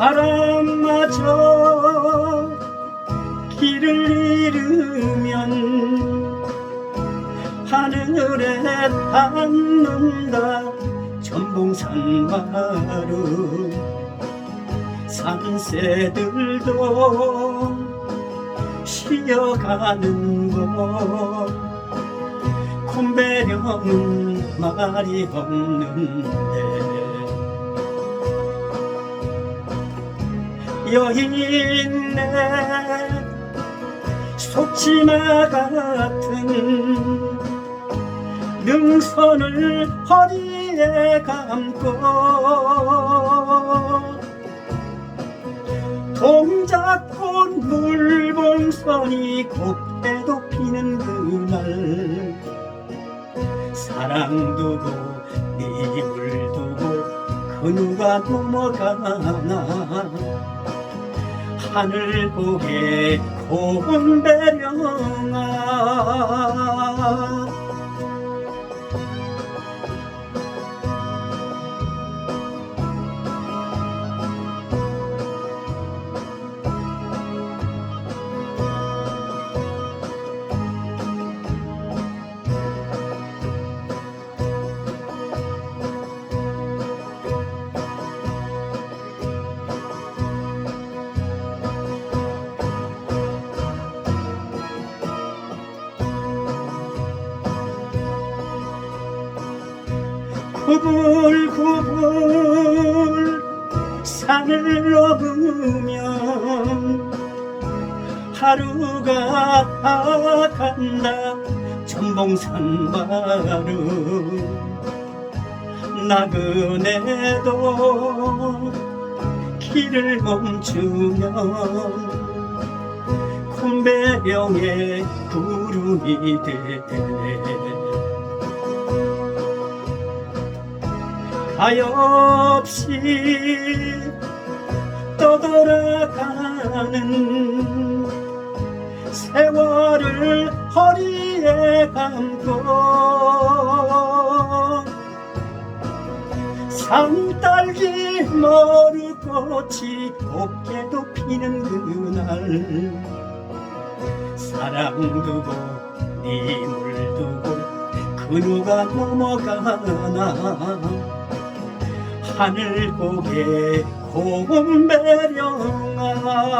바람마저 길을 잃으면 하늘에 닿는다. 전봉산 마루 산새들도 쉬어가는 곳 콤배령은 말이 없는데 여인네. 속치마 같은 능선을 허리에 감고 동작꽃 물봉선이 곱게도 피는 그날 사랑 두고 니물 두고 그 누가 넘어가나 하늘 보게 고운 배령 구불구불 산을 넘으면 하루가 다 간다. 전봉산 마루 나그네도 길을 멈추면 콤배령의 구름이 되 네 가엾이 떠돌아가는 세월을 허리에 감고 산딸기 머루꽃이 곱게도 피는 그날. 사랑 두고 니물 두고 그 누가 넘어가나 하늘 보게 고운 배령아